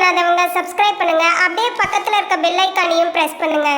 பண்ணாதவங்க சப்ஸ்கிரைப் பண்ணுங்க. அப்படியே பக்கத்துல இருக்க பெல் ஐக்கானையும் பிரஸ் பண்ணுங்க.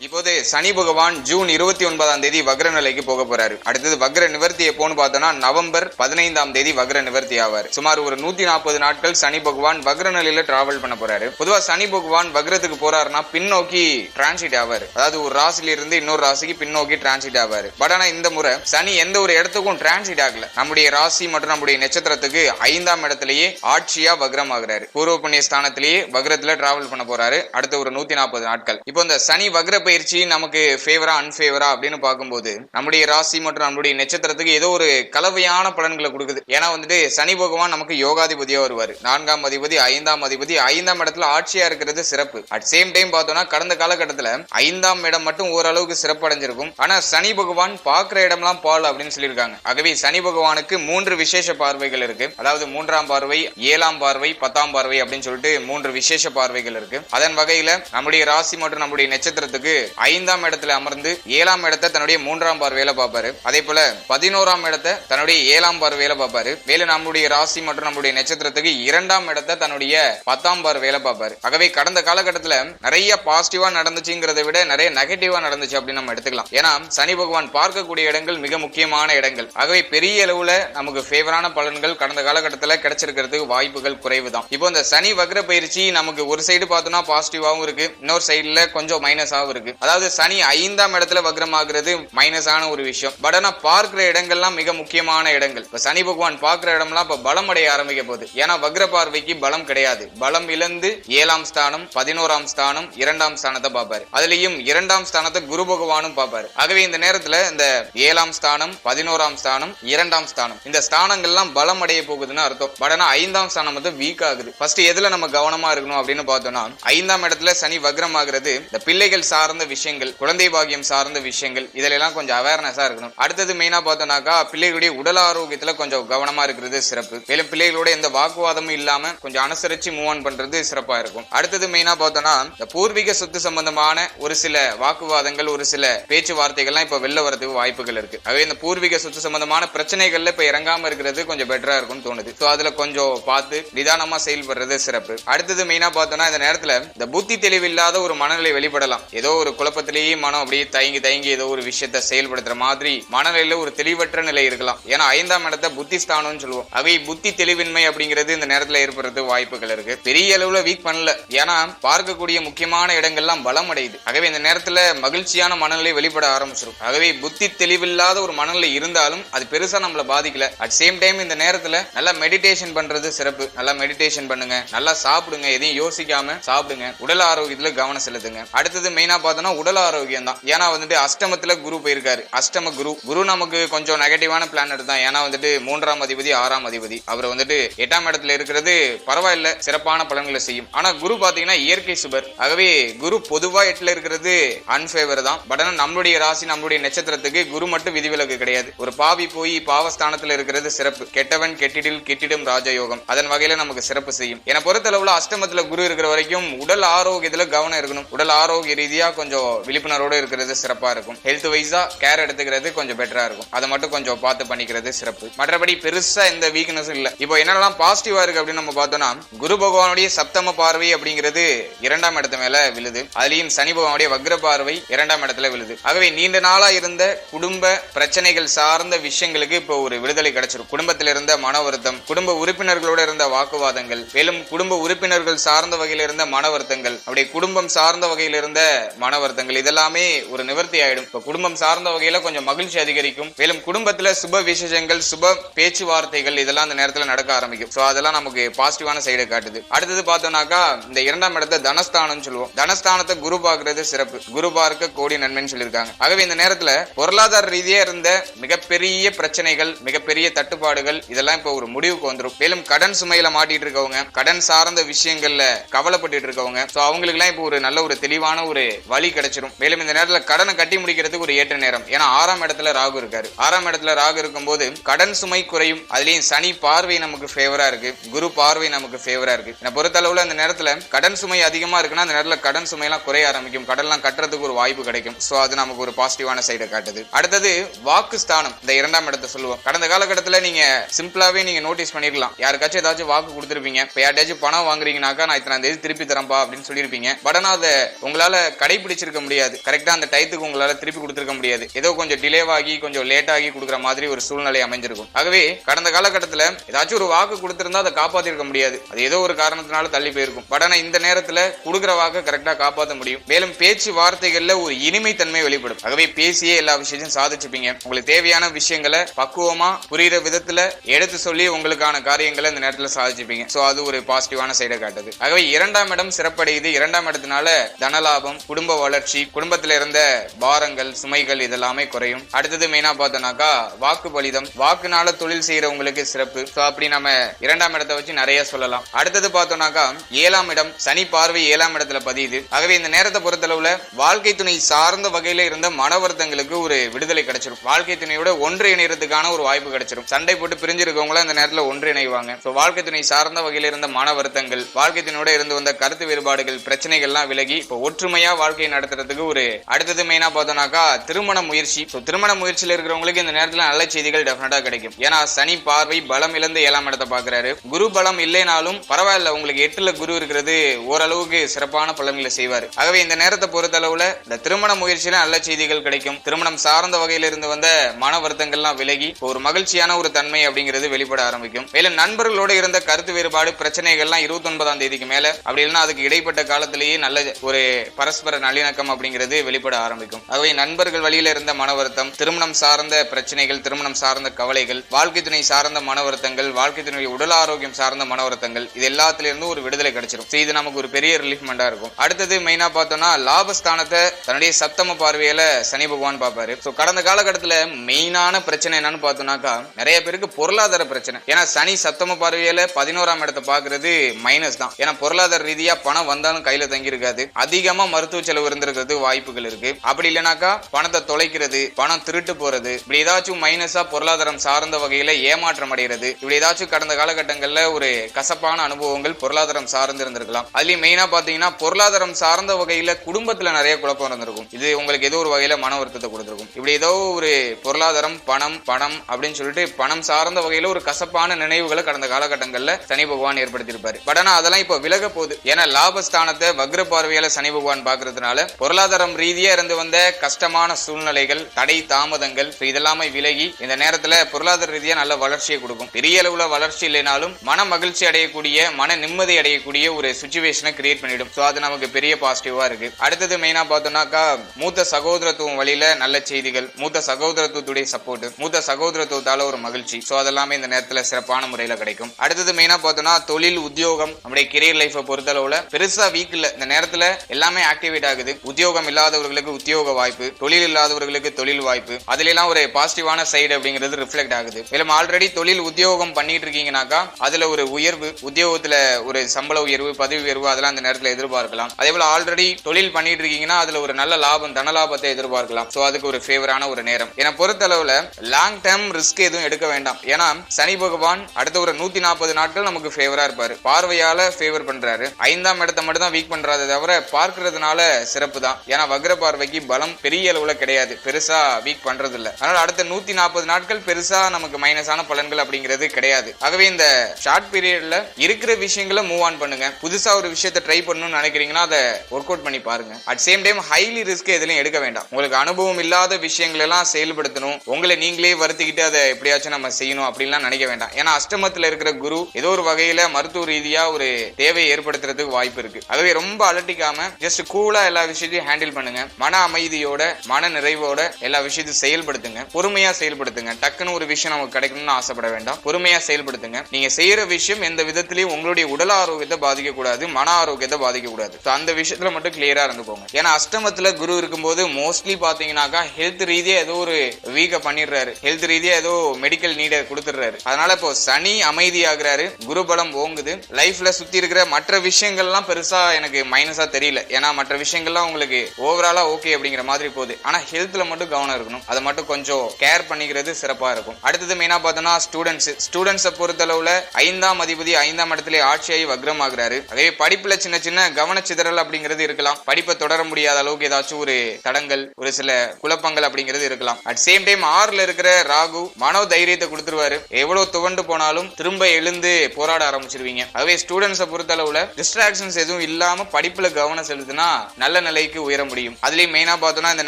இப்போது சனி பகவான் ஜூன் இருபத்தி ஒன்பதாம் தேதி வக்ர நிலைக்கு போக போறாரு. அடுத்தது வக்ர நிவர்த்தி எப்போன்னு பார்த்தோம்னா நவம்பர் பதினைந்தாம் தேதி வக்ர நிவர்த்தி ஆவார். சுமார் ஒரு நூத்தி நாற்பது நாட்கள் சனி பகவான் வக்ர நிலையில டிராவல் பண்ண போறாரு. பொதுவா சனி பகவான் வக்ரத்துக்கு போறாருன்னா பின்னோக்கி டிரான்சிட் ஆவார். அதாவது ஒரு ராசில இருந்து இன்னொரு ராசிக்கு பின்னோக்கி டிரான்சிட் ஆவார். பட் ஆனா இந்த முறை சனி எந்த ஒரு இடத்துக்கும் டிரான்சிட் ஆகல. நம்முடைய ராசி மற்றும் நம்முடைய நட்சத்திரத்துக்கு ஐந்தாம் இடத்திலேயே ஆட்சியா வக்ரம் ஆகிறாரு பூர்வ புண்ணிய ஸ்தானத்திலேயே வக்ரத்துல டிராவல் பண்ண போறாரு. அடுத்த ஒரு நூத்தி நாற்பது நாட்கள். இப்போ இந்த சனி வக்ர பயிற்சி நமக்கு ஃபேவரா அன்ஃபேவரா அப்படின்னு பார்க்கும்போது நம்முடைய ராசி மற்றும் நம்முடைய நட்சத்திரத்துக்கு ஏதோ ஒரு கலவையான பலன்களை கொடுக்குது. ஏன்னா வந்துட்டு சனி பகவான் நமக்கு யோகாதிபதியா வருவார். நான்காம் அதிபதி ஐந்தாம் அதிபதி ஐந்தாம் இடத்துல ஆட்சியா இருக்கிறது சிறப்பு. அட் சேம் டைம் பார்த்தோம்னா கடந்த காலகட்டத்தில் ஐந்தாம் இடம் மட்டும் ஓரளவுக்கு சிறப்பு அடைஞ்சிருக்கும் ஆனா சனி பகவான் பார்க்குற இடம்லாம் பால் அப்படின்னு சொல்லியிருக்காங்க. ஆகவே சனி பகவானுக்கு மூன்று விசேஷ பார்வைகள் இருக்கு. அதாவது மூன்றாம் பார்வை ஏழாம் பார்வை பத்தாம் பார்வை அப்படின்னு சொல்லிட்டு மூன்று விசேஷ பார்வைகள் இருக்கு. அதன் வகையில நம்முடைய ராசி மற்றும் நம்முடைய நட்சத்திரத்துக்கு ஐந்தாம் இடத்துல அமர்ந்து ஏழாம் இடத்தை தன்னுடைய மூன்றாம் பார்வையில பார்ப்பாரு. அதே போல பதினோராம் இடத்தை தன்னுடைய ஏழாம் பார்வையில பார்ப்பாரு. மேலும் நம்முடைய ராசி மற்றும் நம்முடைய நட்சத்திரத்துக்கு இரண்டாம் இடத்தை தன்னுடைய பத்தாம் பார்வையில பார்ப்பாரு. ஆகவே கடந்த காலகட்டத்தில் நிறைய பாசிட்டிவா நடந்துச்சுங்கிறத விட நிறைய நெகட்டிவா நடந்துச்சு அப்படின்னு நம்ம எடுத்துக்கலாம். ஏன்னா சனி பகவான் பார்க்கக்கூடிய இடங்கள் மிக முக்கியமான இடங்கள். ஆகவே பெரிய அளவுல நமக்கு ஃபேவரான பலன்கள் கடந்த காலகட்டத்தில் கிடைச்சிருக்கிறதுக்கு வாய்ப்புகள் குறைவு தான் இப்போ இந்த சனி வக்ர பயிற்சி நமக்கு ஒரு சைடு பார்த்தோம்னா பாசிட்டிவாகவும் இருக்கு. இன்னொரு சைடுல கொஞ்சம் மைனஸாகவும் இருக்கு. அதாவது சனி ஐந்தாம் இடத்துல வக்ரமாகிறது மைனஸான ஒரு விஷயம். பட் ஆனா பார்க்கிற இடங்கள்லாம் மிக முக்கியமான இடங்கள். இப்ப சனி பகவான் பார்க்கிற இடம்லாம் இப்ப பலம் அடைய ஆரம்பிக்க போகுது. ஏன்னா வக்ர பார்வைக்கு பலம் கிடையாது. பலம் இழந்து ஏழாம் ஸ்தானம் பதினோராம் ஸ்தானம் இரண்டாம் ஸ்தானத்தை பார்ப்பாரு. அதுலயும் இரண்டாம் ஸ்தானத்தை குரு பகவானும் பார்ப்பாரு. ஆகவே இந்த நேரத்துல இந்த ஏழாம் ஸ்தானம் பதினோராம் ஸ்தானம் இரண்டாம் ஸ்தானம் இந்த ஸ்தானங்கள்லாம் பலம் அடைய போகுதுன்னு அர்த்தம். பட் ஆனா ஐந்தாம் ஸ்தானம் வந்து வீக் ஆகுது. ஃபர்ஸ்ட் எதுல நம்ம கவனமா இருக்கணும் அப்படின்னு பார்த்தோம்னா ஐந்தாம் இடத்துல சனி வக்ரம் ஆகுறது இந்த பிள்ளைகள் சார்ந்த விஷயங்கள் குழந்தை பாக்கியம் சார்ந்த விஷயங்கள் இதிலெல்லாம் கொஞ்சம் அவேர்னஸா இருக்கணும். அடுத்தது மெயினா பார்த்தோம்னாக்கா பிள்ளைகளுடைய உடல் ஆரோக்கியத்துல கொஞ்சம் கவனமா இருக்கிறது சிறப்பு. மேலும் பிள்ளைகளோட எந்த வாக்குவாதமும் இல்லாம கொஞ்சம் அனுசரிச்சு மூவ் ஆன் பண்றது சிறப்பா இருக்கும். அடுத்தது மெயினா பார்த்தோம்னா இந்த பூர்வீக சொத்து சம்பந்தமான ஒரு சில வாக்குவாதங்கள் ஒரு சில பேச்சுவார்த்தைகள்லாம் இப்ப வெளில வரதுக்கு வாய்ப்புகள் இருக்கு. ஆகவே இந்த பூர்வீக சொத்து சம்பந்தமான பிரச்சனைகள்ல இப்ப இறங்காம இருக்கிறது கொஞ்சம் பெட்டரா இருக்கும்னு தோணுது. சோ அதுல கொஞ்சம் பார்த்து நிதானமா செயல்படுறது சிறப்பு. அடுத்தது மெயினா பார்த்தோம்னா இந்த நேரத்துல இந்த புத்தி தெளிவில்லாத ஒரு மனநிலை வெளிப்படலாம். ஏதோ ஒரு குழப்பத்திலேயே மனம் அப்படியே தயங்கி தயங்கி ஏதோ ஒரு விஷயத்த செயல்படுத்துற மாதிரி மனநிலையில ஒரு தெளிவற்ற நிலை இருக்கலாம். ஏன்னா ஐந்தாம் இடத்த புத்தி ஸ்தானம்னு சொல்லுவோம். அவை புத்தி தெளிவின்மை அப்படிங்கிறது இந்த நேரத்துல ஏற்படுறது வாய்ப்புகள் இருக்கு. பெரிய அளவுல வீக் பண்ணல. ஏன்னா பார்க்கக்கூடிய முக்கியமான இடங்கள்லாம் பலம் அடையுது. ஆகவே இந்த நேரத்துல மகிழ்ச்சியான மனநிலை வெளிப்பட ஆரம்பிச்சிடும் ஆகவே புத்தி தெளிவில்லாத ஒரு மனநிலை இருந்தாலும் அது பெருசா நம்மள பாதிக்கல. அட் சேம் டைம் இந்த நேரத்துல நல்லா மெடிடேஷன் பண்றது சிறப்பு. நல்லா மெடிடேஷன் பண்ணுங்க. நல்லா சாப்பிடுங்க. எதையும் யோசிக்காம சாப்பிடுங்க. உடல் ஆரோக்கியத்துல கவனம் செலுத்துங்க. அடுத்தது மெயினா பார்த்தோம்னா உடல் ஆரோக்கியம் தான் ஏன்னா வந்துட்டு அஷ்டமத்துல குரு போயிருக்காரு. அஷ்டம குரு. குரு நமக்கு கொஞ்சம் நெகட்டிவான பிளானட் தான் ஏன்னா வந்துட்டு மூன்றாம் அதிபதி ஆறாம் அதிபதி. அவர் வந்துட்டு எட்டாம் இடத்துல இருக்கிறது பரவாயில்ல. சிறப்பான பலன்களை செய்யும். ஆனா குரு பாத்தீங்கன்னா இயற்கை சுபர். ஆகவே குரு பொதுவா எட்டுல இருக்கிறது அன்பேவர் தான். பட் ஆனா நம்மளுடைய ராசி நம்மளுடைய நட்சத்திரத்துக்கு குரு மட்டும் விதிவிலக்கு கிடையாது. ஒரு பாவி போய் பாவஸ்தானத்துல இருக்கிறது சிறப்பு. கெட்டவன் கெட்டிடில் கெட்டிடும் ராஜயோகம். அதன் வகையில நமக்கு சிறப்பு செய்யும். என பொறுத்தளவுல அஷ்டமத்துல குரு இருக்கிற வரைக்கும் உடல் ஆரோக்கியத்துல கவனம் இருக்கணும். உடல் ஆரோக்கிய ரீதியா கொஞ்சம் விழிப்புணர்வோடு இருக்கிறது சிறப்பா இருக்கும். ஹெல்த் வைஸா கேர் எடுத்துக்கிறது கொஞ்சம் பெட்டரா இருக்கும். அதை மட்டும் கொஞ்சம் பார்த்து பண்ணிக்கிறது சிறப்பு. மற்றபடி பெருசா எந்த வீக்னஸ் இல்ல. இப்போ என்னெல்லாம் பாசிட்டிவா இருக்கு அப்படின்னு நம்ம பார்த்தோம்னா குரு பகவானுடைய சப்தம பார்வை அப்படிங்கிறது இரண்டாம் இடத்து மேல விழுது. அதுலயும் சனி பகவானுடைய வக்ர பார்வை இரண்டாம் இடத்துல விழுது. ஆகவே நீண்ட நாளா இருந்த குடும்ப பிரச்சனைகள் சார்ந்த விஷயங்களுக்கு இப்போ ஒரு விடுதலை கிடைச்சிருக்கும் குடும்பத்தில் இருந்த மன வருத்தம் குடும்ப உறுப்பினர்களோட இருந்த வாக்குவாதங்கள் மேலும் குடும்ப உறுப்பினர்கள் சார்ந்த வகையில் இருந்த மன வருத்தங்கள் அப்படியே குடும்பம் சார்ந்த வகையில் இருந்த மன வருத்தங்கள் இதெல்லாமே ஒரு நிவர்த்தி ஆயிடும். இப்ப குடும்பம் சார்ந்த வகையில கொஞ்சம் மகிழ்ச்சி அதிகரிக்கும். மேலும் குடும்பத்துல சுப விசேஷங்கள் சுப பேச்சுவார்த்தைகள் இதெல்லாம் அந்த நேரத்துல நடக்க ஆரம்பிக்கும். சோ அதெல்லாம் நமக்கு பாசிட்டிவான சைடை காட்டுது. அடுத்தது பார்த்தோம்னாக்கா இந்த இரண்டாம் இடத்தை தனஸ்தானம் சொல்லுவோம். தனஸ்தானத்தை குரு பார்க்கறது சிறப்பு. குரு பார்க்க கோடி நன்மைன்னு சொல்லியிருக்காங்க. ஆகவே இந்த நேரத்துல பொருளாதார ரீதியா இருந்த மிகப்பெரிய பிரச்சனைகள் மிகப்பெரிய தட்டுப்பாடுகள் இதெல்லாம் இப்போ ஒரு முடிவுக்கு வந்துடும் மேலும் கடன் சுமையில மாட்டிட்டு இருக்கவங்க கடன் சார்ந்த விஷயங்கள்ல கவலைப்பட்டுட்டு இருக்கவங்க. சோ அவங்களுக்கு எல்லாம் இப்போ ஒரு நல்ல ஒரு தெளிவான ஒரு வழி வழி கிடைச்சிரும். மேலும் இந்த நேரத்துல கடனை கட்டி முடிக்கிறதுக்கு ஒரு ஏற்ற நேரம். ஏன்னா ஆறாம் இடத்துல ராகு இருக்காரு. ஆறாம் இடத்துல ராகு இருக்கும்போது கடன் சுமை குறையும். அதுலயும் சனி பார்வை நமக்கு ஃபேவரா இருக்கு. குரு பார்வை நமக்கு ஃபேவரா இருக்கு. என்னை பொறுத்தளவுல அந்த நேரத்துல கடன் சுமை அதிகமா இருக்குன்னா அந்த நேரத்துல கடன் சுமை எல்லாம் குறைய ஆரம்பிக்கும். கடன்லாம் கட்டுறதுக்கு ஒரு வாய்ப்பு கிடைக்கும். சோ அது நமக்கு ஒரு பாசிட்டிவான சைடை காட்டுது. அடுத்தது வாக்கு ஸ்தானம். இந்த இரண்டாம் இடத்தை சொல்லுவோம். கடந்த காலகட்டத்துல நீங்க சிம்பிளாவே நீங்க நோட்டீஸ் பண்ணிருக்கலாம். யாருக்காச்சும் ஏதாச்சும் வாக்கு கொடுத்துருப்பீங்க. இப்ப யார்ட்டாச்சும் பணம் வாங்குறீங்கனாக்கா நான் இத்தனை தேதி திருப்பி தரேன்பா அப்படின்னு சொல்லியிருப்பீங்க. பட் ஆனா அதை உங்களால கடை கடைபிடிச்சிருக்க முடியாது. கரெக்டா அந்த டயத்துக்கு உங்களால திருப்பி கொடுத்துருக்க முடியாது. ஏதோ கொஞ்சம் டிலே ஆகி கொஞ்சம் லேட் ஆகி கொடுக்குற மாதிரி ஒரு சூழ்நிலை அமைஞ்சிருக்கும். ஆகவே கடந்த காலகட்டத்தில் ஏதாச்சும் ஒரு வாக்கு கொடுத்துருந்தா அதை காப்பாற்றிருக்க முடியாது. அது ஏதோ ஒரு காரணத்தினால தள்ளி போயிருக்கும். பட் இந்த நேரத்தில் கொடுக்குற வாக்கை கரெக்டாக காப்பாற்ற முடியும். மேலும் பேச்சு வார்த்தைகளில் ஒரு இனிமைத்தன்மை வெளிப்படும். ஆகவே பேசியே எல்லா விஷயத்தையும் சாதிச்சுப்பீங்க. உங்களுக்கு தேவையான விஷயங்களை பக்குவமா புரியுற விதத்துல எடுத்து சொல்லி உங்களுக்கான காரியங்களை இந்த நேரத்தில் சாதிச்சுப்பீங்க. ஸோ அது ஒரு பாசிட்டிவான சைடை காட்டுது. ஆகவே இரண்டாம் இடம் சிறப்படையுது. இரண்டாம் இடத்தினால தனலாபம் குடும்ப வளர்ச்சி குடும்பத்துல இருந்த பாரங்கள் சுமைகள் இதெல்லாமே குறையும். அடுத்தது மெயினா பார்த்தோம்னாக்கா வாக்கு பலிதம். வாக்குனால தொழில் செய்யறவங்களுக்கு சிறப்பு. சோ அப்படி நம்ம இரண்டாம் இடத்தை வச்சு நிறைய சொல்லலாம். அடுத்தது பார்த்தோம்னாக்கா ஏழாம் இடம் சனி பார்வை ஏழாம் இடத்துல பதியுது. ஆகவே இந்த நேரத்தை பொறுத்தளவுல வாழ்க்கை துணை சார்ந்த வகையில இருந்த மன வருத்தங்களுக்கு ஒரு விடுதலை கிடைச்சிடும் வாழ்க்கை துணையோட ஒன்று இணையறதுக்கான ஒரு வாய்ப்பு கிடைச்சிடும் சண்டை போட்டு பிரிஞ்சிருக்கவங்கள இந்த நேரத்துல ஒன்று இணைவாங்க. சோ வாழ்க்கை துணை சார்ந்த வகையில இருந்த மன வருத்தங்கள் வாழ்க்கை துணையோட இருந்து வந்த கருத்து வேறுபாடுகள் பிரச்சனைகள்லாம் விலகி இப்போ ஒற்றுமையா வாழ்க்கை வாழ்க்கையை நடத்துறதுக்கு ஒரு அடுத்தது மெயினா பார்த்தோம்னாக்கா திருமண முயற்சி. ஸோ திருமண முயற்சியில் இருக்கிறவங்களுக்கு இந்த நேரத்தில் நல்ல செய்திகள் டெஃபினட்டா கிடைக்கும். ஏன்னா சனி பார்வை பலம் இழந்து ஏழாம் இடத்தை பாக்குறாரு குரு பலம் இல்லைனாலும் பரவாயில்ல உங்களுக்கு எட்டுல குரு இருக்கிறது ஓரளவுக்கு சிறப்பான பலன்களை செய்வார். ஆகவே இந்த நேரத்தை பொறுத்த அளவுல இந்த திருமண முயற்சியில நல்ல செய்திகள் கிடைக்கும். திருமணம் சார்ந்த வகையில இருந்து வந்த மன வருத்தங்கள்லாம் விலகி ஒரு மகிழ்ச்சியான ஒரு தன்மை அப்படிங்கிறது வெளிப்பட ஆரம்பிக்கும். மேலும் நண்பர்களோட இருந்த கருத்து வேறுபாடு பிரச்சனைகள்லாம் இருபத்தி ஒன்பதாம் தேதிக்கு மேல அப்படி இல்லைன்னா அதுக்கு இடைப்பட்ட காலத்திலேயே நல்ல ஒரு பரஸ்பர நல்ல நல்லிணக்கம் அப்படிங்கிறது வெளிப்பட ஆரம்பிக்கும். ஆகவே நண்பர்கள் வழியில இருந்த மன வருத்தம் திருமணம் சார்ந்த பிரச்சனைகள் திருமணம் சார்ந்த கவலைகள் வாழ்க்கை துணை சார்ந்த மன வருத்தங்கள் வாழ்க்கை துணை உடல் ஆரோக்கியம் சார்ந்த மன வருத்தங்கள் இது எல்லாத்துல ஒரு விடுதலை கிடைச்சிடும் இது நமக்கு ஒரு பெரிய ரிலீஃப்மெண்டா இருக்கும். அடுத்தது மெயினா பார்த்தோம்னா லாபஸ்தானத்தை தன்னுடைய சப்தம பார்வையில சனி பகவான் பார்ப்பாரு. ஸோ கடந்த காலகட்டத்தில் மெயினான பிரச்சனை என்னன்னு பார்த்தோம்னாக்கா நிறைய பேருக்கு பொருளாதார பிரச்சனை. ஏன்னா சனி சப்தம பார்வையில பதினோராம் இடத்தை பாக்குறது மைனஸ் தான். ஏன்னா பொருளாதார ரீதியா பணம் வந்தாலும் கையில தங்கி இருக்காது அதிகமா மருத்துவ செலவு இருந்திருக்கிறது வாய்ப்புகள் இருக்கு. அப்படி இல்லைனாக்கா பணத்தை தொலைக்கிறது பணம் திருட்டு போறது இப்படி ஏதாச்சும் மைனஸா பொருளாதாரம் சார்ந்த வகையில ஏமாற்றம் அடைகிறது இப்படி ஏதாச்சும் கடந்த காலகட்டங்கள்ல ஒரு கசப்பான அனுபவங்கள் பொருளாதாரம் சார்ந்து இருந்திருக்கலாம் அதுலயும் மெயினா பாத்தீங்கன்னா பொருளாதாரம் சார்ந்த வகையில குடும்பத்துல நிறைய குழப்பம் இருந்திருக்கும். இது உங்களுக்கு ஏதோ ஒரு வகையில மன வருத்தத்தை கொடுத்திருக்கும். இப்படி ஏதோ ஒரு பொருளாதாரம் பணம் பணம் அப்படின்னு சொல்லிட்டு பணம் சார்ந்த வகையில ஒரு கசப்பான நினைவுகளை கடந்த காலகட்டங்கள்ல சனி பகவான் ஏற்படுத்தியிருப்பாரு. பட் ஆனா அதெல்லாம் இப்ப விலக போகுது. ஏன்னா லாபஸ்தானத்தை வக்ர பார்வையால சனி பகவான் பாக்குறதுனால பொருளாதாரம் ரீதியா இருந்து வந்த கஷ்டமான சூழ்நிலைகள் தடை தாமதங்கள் இதெல்லாமே விலகி இந்த நேரத்துல பொருளாதார ரீதியா நல்ல வளர்ச்சியை கொடுக்கும். பெரிய அளவுல வளர்ச்சி இல்லைனாலும் மன மகிழ்ச்சி அடையக்கூடிய மன நிம்மதி அடையக்கூடிய ஒரு சுச்சுவேஷனை கிரியேட் பண்ணிடும். ஸோ அது நமக்கு பெரிய பாசிட்டிவா இருக்கு. அடுத்தது மெயினா பார்த்தோம்னாக்கா மூத்த சகோதரத்துவம் வழியில நல்ல செய்திகள் மூத்த சகோதரத்துவத்துடைய சப்போர்ட் மூத்த சகோதரத்துவத்தால ஒரு மகிழ்ச்சி. சோ அதெல்லாமே இந்த நேரத்துல சிறப்பான முறையில கிடைக்கும். அடுத்தது மெயினா பார்த்தோம்னா தொழில் உத்தியோகம் நம்முடைய கெரியர் லைஃபை பொறுத்தளவுல பெருசா வீக் இல்ல. இந்த நேரத்துல எல்லாமே ஆக்டிவேட் ஆகுது. உத்தியோகம் இல்லாதவர்களுக்கு உத்தியோக வாய்ப்பு தொழில் இல்லாதவர்களுக்கு தொழில் வாய்ப்பு. அதுல எல்லாம் ஒரு பாசிட்டிவான சைடு அப்படிங்கிறது ரிஃப்ளெக்ட் ஆகுது. மேலும் ஆல்ரெடி தொழில் உத்தியோகம் பண்ணிட்டு இருக்கீங்கன்னாக்கா அதுல ஒரு உயர்வு உத்தியோகத்துல ஒரு சம்பள உயர்வு பதவி உயர்வு அதெல்லாம் அந்த நேரத்துல எதிர்பார்க்கலாம். அதே போல ஆல்ரெடி தொழில் பண்ணிட்டு இருக்கீங்கன்னா அதுல ஒரு நல்ல லாபம் தன லாபத்தை எதிர்பார்க்கலாம். சோ அதுக்கு ஒரு ஃபேவரான ஒரு நேரம். என பொறுத்தளவுல லாங் டேர்ம் ரிஸ்க் எதுவும் எடுக்க வேண்டாம். ஏன்னா சனி பகவான் அடுத்த ஒரு நூத்தி நாற்பது நாட்கள் நமக்கு ஃபேவரா இருப்பாரு. பார்வையால ஃபேவர் பண்றாரு. ஐந்தாம் இடத்தை மட்டும் தான் வீக் பண்றாரு தவிர பார்க்கறதுனால சிறப்பு தான் ஏன்னா வக்ர பார்வைக்கு பலம் பெரிய அளவுல கிடையாது. பெருசா வீக் பண்றது இல்ல அதனால அடுத்த நூத்தி நாற்பது நாட்கள் பெருசா நமக்கு மைனஸான பலன்கள் அப்படிங்கிறது கிடையாது. ஆகவே இந்த ஷார்ட் பீரியட்ல இருக்கிற விஷயங்களை மூவ் ஆன் பண்ணுங்க. புதுசா ஒரு விஷயத்தை ட்ரை பண்ணணும்னு நினைக்கிறீங்கன்னா அதை ஒர்க் அவுட் பண்ணி பாருங்க. At same time highly risk எதுலையும் எடுக்க வேண்டாம். உங்களுக்கு அனுபவம் இல்லாத விஷயங்கள் எல்லாம் செயல்படுத்தணும். உங்களை நீங்களே வருத்திக்கிட்டு அதை எப்படியாச்சும் நம்ம செய்யணும் அப்படின்லாம் நினைக்க வேண்டாம். ஏன்னா அஷ்டமத்துல இருக்கிற குரு ஏதோ ஒரு வகையில மருத்துவ ரீதியா ஒரு தேவையை ஏற்படுத்துறதுக்கு வாய்ப்பு இருக்கு. ஆகவே ரொம்ப அலட்டிக்காம ஜஸ்ட் கூலா எல்லா விஷயத்தையும் ஹேண்டில் பண்ணுங்க. மன அமைதியோட மன நிறைவோட எல்லா விஷயத்தையும் செயல்படுத்துங்க. பொறுமையா செயல்படுத்துங்க. டக்குன்னு ஒரு விஷயம் நமக்கு கிடைக்கணும்னு ஆசைப்பட வேண்டாம். பொறுமையா செயல்படுத்துங்க. நீங்க செய்யற விஷயம் எந்த விதத்திலையும் உங்களுடைய உடல் ஆரோக்கியத்தை பாதிக்க கூடாது மன ஆரோக்கியத்தை பாதிக்க கூடாது அந்த விஷயத்துல மட்டும் கிளியரா இருந்துக்கோங்க. ஏன்னா அஷ்டமத்துல குரு இருக்கும்போது மோஸ்ட்லி பாத்தீங்கன்னாக்கா ஹெல்த் ரீதியா ஏதோ ஒரு வீக்க பண்ணிடுறாரு. ஹெல்த் ரீதியா ஏதோ மெடிக்கல் நீட கொடுத்துடுறாரு. அதனால இப்போ சனி அமைதியாகிறாரு. குரு பலம் ஓங்குது. லைஃப்ல சுத்தி இருக்கிற மற்ற விஷயங்கள்லாம் பெருசா எனக்கு மைனஸா தெரியல. ஏன்னா மற்ற விஷயங்கள் விஷயங்கள்லாம் உங்களுக்கு ஓவராலா ஓகே அப்படிங்கிற மாதிரி போகுது. ஆனா ஹெல்த்ல மட்டும் கவனம் இருக்கணும். அதை மட்டும் கொஞ்சம் கேர் பண்ணிக்கிறது சிறப்பா இருக்கும். அடுத்தது மெயினா பார்த்தோம்னா ஸ்டூடெண்ட்ஸ் ஸ்டூடெண்ட்ஸை பொறுத்தளவுல ஐந்தாம் அதிபதி ஐந்தாம் இடத்துல ஆட்சியாகி வக்ரமாகிறாரு. அதே படிப்புல சின்ன சின்ன கவனச்சிதறல் அப்படிங்கிறது இருக்கலாம். படிப்பை தொடர முடியாத அளவுக்கு ஏதாச்சும் ஒரு தடங்கள் ஒரு சில குழப்பங்கள் அப்படிங்கிறது இருக்கலாம். அட் சேம் டைம் ஆறுல இருக்கிற ராகு மனோ தைரியத்தை கொடுத்துருவாரு. எவ்வளவு துவண்டு போனாலும் திரும்ப எழுந்து போராட ஆரம்பிச்சிருவீங்க. ஆகவே ஸ்டூடெண்ட்ஸை பொறுத்தளவுல டிஸ்ட்ராக்ஷன்ஸ் எதுவும் இல்லாம படிப்புல கவனம் செலுத்தினா நல்ல நிலைக்கு உயர முடியும். அதுலயும் மெயினா பார்த்தோம்னா இந்த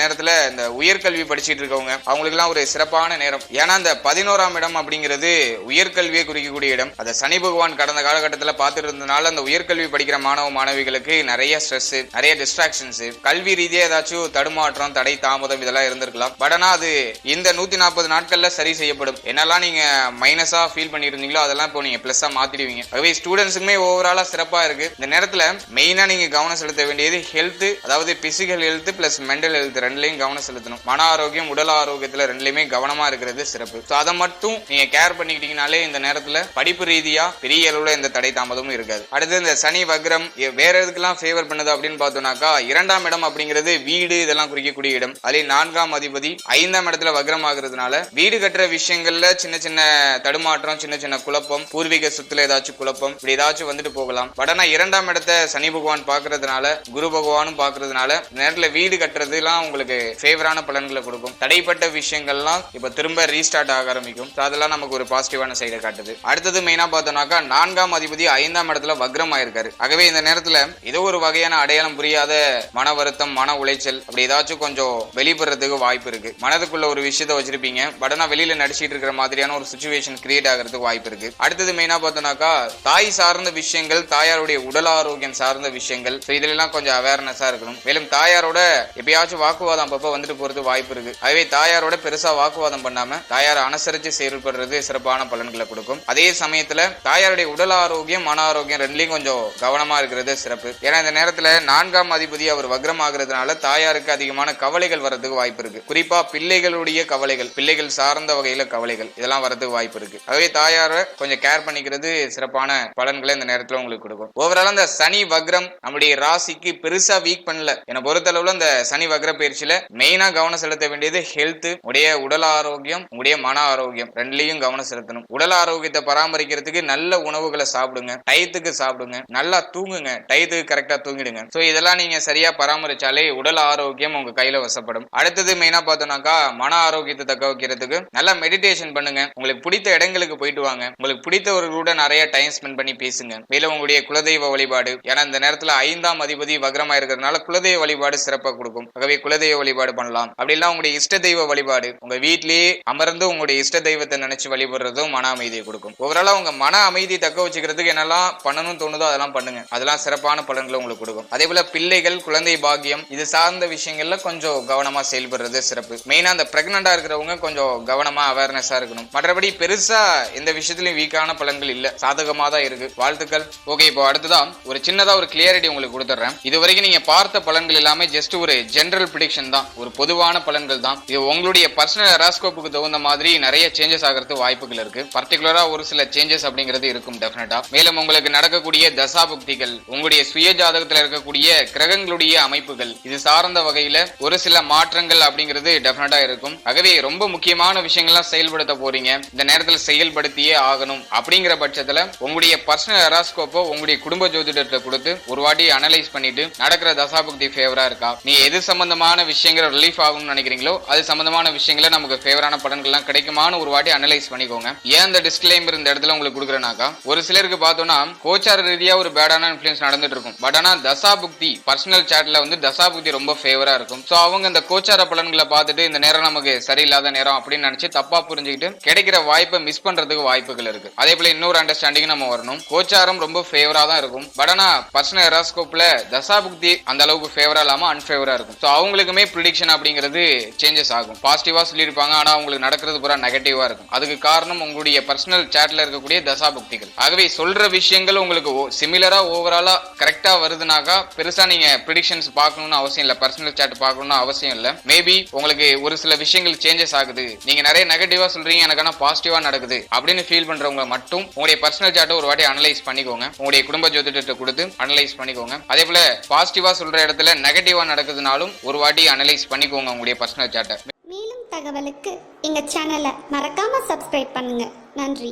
நேரத்துல இந்த உயர்கல்வி படிச்சுட்டு இருக்கவங்க அவங்களுக்கு எல்லாம் ஒரு சிறப்பான நேரம். ஏன்னா இந்த பதினோராம் இடம் அப்படிங்கிறது உயர்கல்வியை குறிக்கக்கூடிய இடம். அதை சனி பகவான் கடந்த காலகட்டத்தில் பார்த்துட்டு இருந்தனால அந்த உயர்கல்வி படிக்கிற மாணவ மாணவிகளுக்கு நிறைய ஸ்ட்ரெஸ் நிறைய டிஸ்ட்ராக்ஷன்ஸ் கல்வி ரீதியா ஏதாச்சும் தடுமாற்றம் தடை தாமதம் இதெல்லாம் இருந்திருக்கலாம். பட் ஆனா அது இந்த நூத்தி நாற்பது நாட்கள்ல சரி செய்யப்படும். என்னெல்லாம் நீங்க மைனஸா ஃபீல் பண்ணிருந்தீங்களோ அதெல்லாம் இப்போ நீங்க பிளஸ்ஸா மாத்திடுவீங்க. ஆகவே ஸ்டூடெண்ட்ஸுக்குமே ஓவராலா சிறப்பா இருக்கு. இந்த நேரத்துல மெயினா நீங்க கவனம் செலுத்த வேண்டியது ஹெல்த் அதாவது physical health plus mental health ரெண்டுலையும் கவனம் செலுத்தணும். மன ஆரோக்கியம் உடல் ஆரோக்கியத்துல ரெண்டுலையுமே கவனமா இருக்கிறது சிறப்பு. ஸோ அதை மட்டும் நீங்க கேர் பண்ணிக்கிட்டீங்கனாலே இந்த நேரத்துல படிப்பு ரீதியா பெரிய அளவுல எந்த தடை தாமதமும் இருக்காது. அடுத்து இந்த சனி வக்ரம் வேற எதுக்கெல்லாம் ஃபேவர் பண்ணுது அப்படின்னு பார்த்தோம்னாக்கா இரண்டாம் இடம் அப்படிங்கிறது வீடு இதெல்லாம் குறிக்கக்கூடிய இடம். அதே நான்காம் அதிபதி ஐந்தாம் இடத்துல வக்ரம் ஆகுறதுனால வீடு கட்டுற விஷயங்கள்ல சின்ன சின்ன தடுமாற்றம் சின்ன சின்ன குழப்பம் பூர்வீக சுத்துல ஏதாச்சும் குழப்பம் இப்படி ஏதாச்சும் வந்துட்டு போகலாம். பட் ஆனா இரண்டாம் இடத்த சனி பகவான் பாக்குறதுனால குரு பகவானும் பாக்குறதுனால இந்த நேரத்துல வீடு கட்டுறதுலாம் உங்களுக்கு ஃபேவரான பலன்களை கொடுக்கும். தடைப்பட்ட விஷயங்கள்லாம் இப்ப திரும்ப ரீஸ்டார்ட் ஆக ஆரம்பிக்கும். அதெல்லாம் நமக்கு ஒரு பாசிட்டிவான சைடை காட்டுது. அடுத்தது மெயினா பார்த்தோம்னாக்கா நான்காம் அதிபதி ஐந்தாம் இடத்துல வக்ரம் ஆயிருக்காரு. ஆகவே இந்த நேரத்துல ஏதோ ஒரு வகையான அடையாளம் புரியாத மன வருத்தம் மன உளைச்சல் அப்படி ஏதாச்சும் கொஞ்சம் வெளிப்படுறதுக்கு வாய்ப்பு இருக்கு. மனதுக்குள்ள ஒரு விஷயத்த வச்சிருப்பீங்க. பட் ஆனா வெளியில நடிச்சிட்டு இருக்கிற மாதிரியான ஒரு சுச்சுவேஷன் கிரியேட் ஆகிறதுக்கு வாய்ப்பு இருக்கு. அடுத்தது மெயினா பார்த்தோம்னாக்கா தாய் சார்ந்த விஷயங்கள் தாயாருடைய உடல் ஆரோக்கியம் சார்ந்த விஷயங்கள். ஸோ இதுல எல்லாம் கொஞ்சம் அவேர்னஸா இருக்கணும். மேலும் தாயாரோட எப்பயாச்சும் வாக்குவாதம் அப்பப்ப வந்துட்டு போறது வாய்ப்பு இருக்கு. அதுவே தாயாரோட பெருசா வாக்குவாதம் பண்ணாம தாயார் அனுசரிச்சு செயல்படுறது சிறப்பான பலன்களை கொடுக்கும். அதே சமயத்துல தாயாருடைய உடல் ஆரோக்கியம் மன ஆரோக்கியம் ரெண்டுலயும் கொஞ்சம் கவனமா இருக்கிறது சிறப்பு. ஏன்னா இந்த நேரத்துல நான்காம் அதிபதி அவர் வக்ரம் ஆகுறதுனால தாயாருக்கு அதிகமான கவலைகள் வர்றதுக்கு வாய்ப்பு இருக்கு. குறிப்பா பிள்ளைகளுடைய கவலைகள் பிள்ளைகள் சார்ந்த வகையில கவலைகள் இதெல்லாம் வர்றதுக்கு வாய்ப்பு இருக்கு. ஆகவே தாயாரை கொஞ்சம் கேர் பண்ணிக்கிறது சிறப்பான பலன்களை இந்த நேரத்துல உங்களுக்கு கொடுக்கும். ஓவரால் அந்த சனி வக்ரம் நம்முடைய ராசிக்கு பெருசா வீக் பண்ணல. என்னை பொறுத்தளவுல இந்த சனி வக்ர பயிற்சியில மெயினா கவனம் செலுத்த வேண்டியது ஹெல்த் உடைய உடல் ஆரோக்கியம் உடைய மன ஆரோக்கியம். ரெண்டுலயும் கவனம் செலுத்தணும். உடல் ஆரோக்கியத்தை பராமரிக்கிறதுக்கு நல்ல உணவுகளை சாப்பிடுங்க. டயத்துக்கு சாப்பிடுங்க. நல்லா தூங்குங்க. டயத்துக்கு கரெக்டா தூங்கிடுங்க. சோ இதெல்லாம் நீங்க சரியா பராமரிச்சாலே உடல் ஆரோக்கியம் உங்க கையில வசப்படும். அடுத்தது மெயினா பார்த்தோம்னாக்கா மன ஆரோக்கியத்தை தக்க வைக்கிறதுக்கு நல்லா மெடிடேஷன் பண்ணுங்க. உங்களுக்கு பிடித்த இடங்களுக்கு போயிட்டு வாங்க. உங்களுக்கு பிடித்தவர்களோட நிறைய டைம் ஸ்பெண்ட் பண்ணி பேசுங்க. மேலும் உங்களுடைய குலதெய்வ வழிபாடு. ஏன்னா இந்த நேரத்துல ஐந்தாம் அதிபதி வக்ரமா இருக்கிறதுனால குலதெய்வ வழிபாடு சிறப்பாக கொடுக்கும். ஆகவே குலதெய்வ வழிபாடு பண்ணலாம். அப்படி உங்களுடைய இஷ்ட தெய்வ வழிபாடு. உங்க வீட்லயே அமர்ந்து உங்களுடைய இஷ்ட தெய்வத்தை நினைச்சு வழிபடுறதும் மன அமைதியை கொடுக்கும். ஓவராலா உங்க மன அமைதியை தக்க வச்சுக்கிறதுக்கு என்னெல்லாம் பண்ணணும் தோணுதோ அதெல்லாம் பண்ணுங்க. அதெல்லாம் சிறப்பான பலன்களை உங்களுக்கு கொடுக்கும். அதே போல பிள்ளைகள் குழந்தை பாக்கியம் இது சார்ந்த விஷயங்கள்ல கொஞ்சம் கவனமா செயல்படுறது சிறப்பு. மெயினா அந்த பிரெக்னண்டா இருக்கிறவங்க கொஞ்சம் கவனமா அவேர்னஸா இருக்கணும். மற்றபடி பெருசா எந்த விஷயத்திலயும் வீக்கான பலன்கள் இல்ல. சாதகமா தான் இருக்கு. வாழ்த்துக்கள். ஓகே இப்போ அடுத்ததான் ஒரு சின்னதா ஒரு கிளியாரிட்டி உங்களுக்கு கொடுத்துட்றேன் இது வரைக்கும் நீங்க பார்த்த பலன்கள் எல்லாமே ஜஸ்ட் ஒரு ஜென்ரல் ப்ரிடிக்ஷன் தான். ஒரு பொதுவான பலன்கள் தான். இது உங்களுடைய பர்சனல் ஹெராஸ்கோப்புக்கு தகுந்த மாதிரி நிறைய சேஞ்சஸ் ஆகிறதுக்கு வாய்ப்புகள் இருக்கு. பர்டிகுலரா ஒரு சில சேஞ்சஸ் அப்படிங்கிறது இருக்கும் டெஃபினட்டா மேலும் உங்களுக்கு நடக்கக்கூடிய தசாபுக்திகள் உங்களுடைய சுய ஜாதகத்தில் இருக்கக்கூடிய கிரகங்களுடைய அமைப்புகள் இது சார்ந்த வகையில ஒரு சில மாற்றங்கள் அப்படிங்கிறது டெஃபினட்டா இருக்கும். ஆகவே ரொம்ப முக்கியமான விஷயங்கள்லாம் செயல்படுத்த போறீங்க. இந்த நேரத்தில் செயல்படுத்தியே ஆகணும் அப்படிங்கிற பட்சத்துல உங்களுடைய பர்சனல் ஹெராஸ்கோப்போ உங்களுடைய குடும்ப ஜோதிடத்தை கொடுத்து ஒரு வாட்டி அனலைஸ் பண்ணிட்டு நடக்கிற தசாபுக்தி ஃபேவரா இருக்கா? நீ எது சம்பந்தமான விஷயங்கள் ரிலீஃப் ஆகும்னு நினைக்கிறீங்களோ அது சம்பந்தமான விஷயங்களை நமக்கு ஃபேவரான பலன்கள்லாம் கிடைக்குமான்னு ஒரு வாட்டி அனலைஸ் பண்ணிக்கோங்க. ஏன் அந்த டிஸ்கிளைமர் இந்த இடத்துல உங்களுக்கு கொடுக்குறேனாக்கா ஒரு சிலருக்கு பார்த்தோம்னா கோச்சார ரீதியா ஒரு பேடான இன்ஃபுளுன்ஸ் நடந்துட்டு இருக்கும். பட் ஆனா தசாபுக்தி பர்சனல் சாட்ல வந்து தசாபுக்தி ரொம்ப ஃபேவரா இருக்கும். ஸோ அவங்க இந்த கோச்சார பலன்களை பார்த்துட்டு இந்த நேரம் நமக்கு சரியில்லாத நேரம் அப்படின்னு நினைச்சு தப்பா புரிஞ்சுக்கிட்டு கிடைக்கிற வாய்ப்பை மிஸ் பண்றதுக்கு வாய்ப்புகள் இருக்கு. அதே போல இன்னொரு அண்டர்ஸ்டாண்டிங் நம்ம வரணும். கோச்சாரம் ரொம்ப ஃபேவரா தான் இருக்கும். பட் ஆனா பர்சனல் ஹெராஸ்கோப்ல தசாபுக்தி அந்த அளவுக்கு ஃபேவரா இல்லாம அன்ஃபேவரா இருக்கும். ஸோ அவங்களுக்குமே ப்ரிடிக்ஷன் அப்படிங்கிறது சேஞ்சஸ் ஆகும். பாசிட்டிவா சொல்லியிருப்பாங்க ஆனா அவங்களுக்கு நடக்கிறது பூரா நெகட்டிவா இருக்கும். அதுக்கு காரணம் உங்களுடைய பர்சனல் சாட்ல இருக்கக்கூடிய தசாபக்திகள். ஆகவே சொல்ற விஷயங்கள் உங்களுக்கு சிமிலரா ஓவராலா கரெக்டா வருதுனாக்கா பெருசா நீங்க ப்ரிடிக்ஷன்ஸ் பார்க்கணும்னு அவசியம் இல்லை. பர்சனல் சாட் பார்க்கணும்னு அவசியம் இல்லை. மேபி உங்களுக்கு ஒரு சில விஷயங்கள் சேஞ்சஸ் ஆகுது. நீங்க நிறைய நெகட்டிவா சொல்றீங்க எனக்கு ஆனா பாசிட்டிவா நடக்குது அப்படின்னு ஃபீல் பண்றவங்க மட்டும் உங்களுடைய பர்சனல் சார்ட்டை ஒரு வாட்டி அனலைஸ் பண்ணிக்கோங்க. உங்களுடைய குடும்ப ஜோதிடத்தை கொடுத்து அனலைஸ் பண்ணிக்கோங்க. அதே போல பாசிட்டிவா சொல்ற சொல்ற இடத்துல நெகட்டிவா நடக்குதுனாலும் ஒரு வாட்டி அனலைஸ் பண்ணிக்கோங்க உங்களுடைய பர்சனல் சார்ட்டை மேலும் தகவலுக்கு எங்க சேனலை மறக்காம சப்ஸ்கிரைப் பண்ணுங்க. நன்றி.